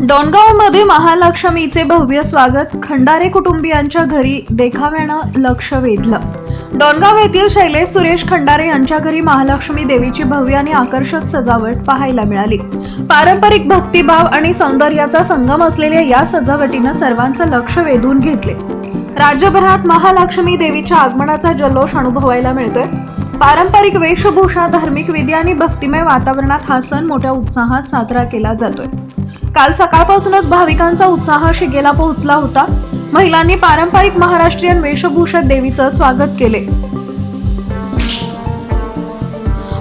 डोणगावमध्ये महालक्ष्मीचे भव्य स्वागत. खंडारे कुटुंबियांच्या घरी देखाव्यानं लक्ष वेधलं. डोणगाव येथील शैलेश सुरेश खंडारे यांच्या घरी महालक्ष्मी देवीची भव्य आणि आकर्षक सजावट पाहायला मिळाली. पारंपरिक भक्तिभाव आणि सौंदर्याचा संगम असलेल्या या सजावटीनं सर्वांचं लक्ष वेधून घेतले. राज्यभरात महालक्ष्मी देवीच्या आगमनाचा जल्लोष अनुभवायला मिळतोय. पारंपरिक वेशभूषा धार्मिक विधी आणि भक्तिमय वातावरणात हा सण मोठ्या उत्साहात साजरा केला जातोय. काल सकाळपासूनच भाविकांचा उत्साह शिगेला पोहोचला होता. महिलांनी पारंपरिक महाराष्ट्रीयन वेशभूषेत देवीचं स्वागत केले.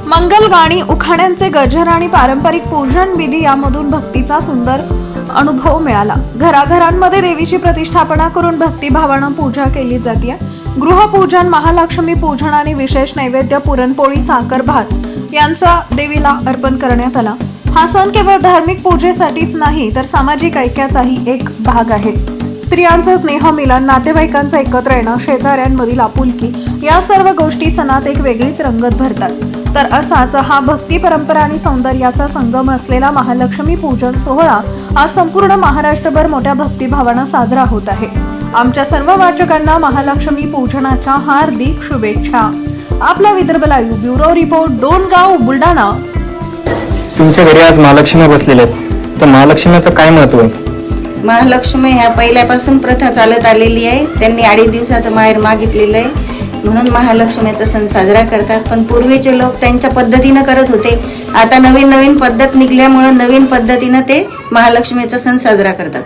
मंगल गाणी उखाण्यांचे गजर आणि पारंपरिक पूजन विधी यामधून भक्तीचा सुंदर अनुभव मिळाला. घराघरांमध्ये देवीची प्रतिष्ठापना करून भक्तिभावानं पूजा केली जाते गृहपूजन महालक्ष्मी पूजन आणि विशेष नैवेद्य पुरणपोळी साखर भात यांचा देवीला अर्पण करण्यात आला. हा सण केवळ धार्मिक पूजेसाठीच नाही तर सामाजिक ऐक्याचाही एक भाग आहे. स्त्रियांचं स्नेहमिलन नातेवाईकांचं एकत्र येणं शेजाऱ्यांमधील आपुलकी या सर्व गोष्टी सणात एक वेगळीच रंगत भरतात. तर असाच हा भक्ती परंपरा आणि सौंदर्याचा संगम असलेला महालक्ष्मी पूजन सोहळा आज संपूर्ण महाराष्ट्रभर मोठ्या भक्तिभावानं साजरा होत आहे. आमच्या सर्व वाचकांना महालक्ष्मी पूजनाच्या हार्दिक शुभेच्छा. आपला Vidarbha live bureau report Dongaon Buldhana. तुमच्या घरी आज महालक्ष्मी बसलेल्या आहेत. तर महालक्ष्मीचं काय महत्त्व आहे? महालक्ष्मी ह्या पहिल्यापासून प्रथा चालत आलेली आहे. त्यांनी अडीच दिवसाचं माहेर मागितलेलं आहे. म्हणून महालक्ष्मीचा सण साजरा करतात. पण पूर्वीचे लोक त्यांच्या पद्धतीनं करत होते. आता नवीन नवीन पद्धत निघल्यामुळं नवीन पद्धतीनं ते महालक्ष्मीचा सण साजरा करतात.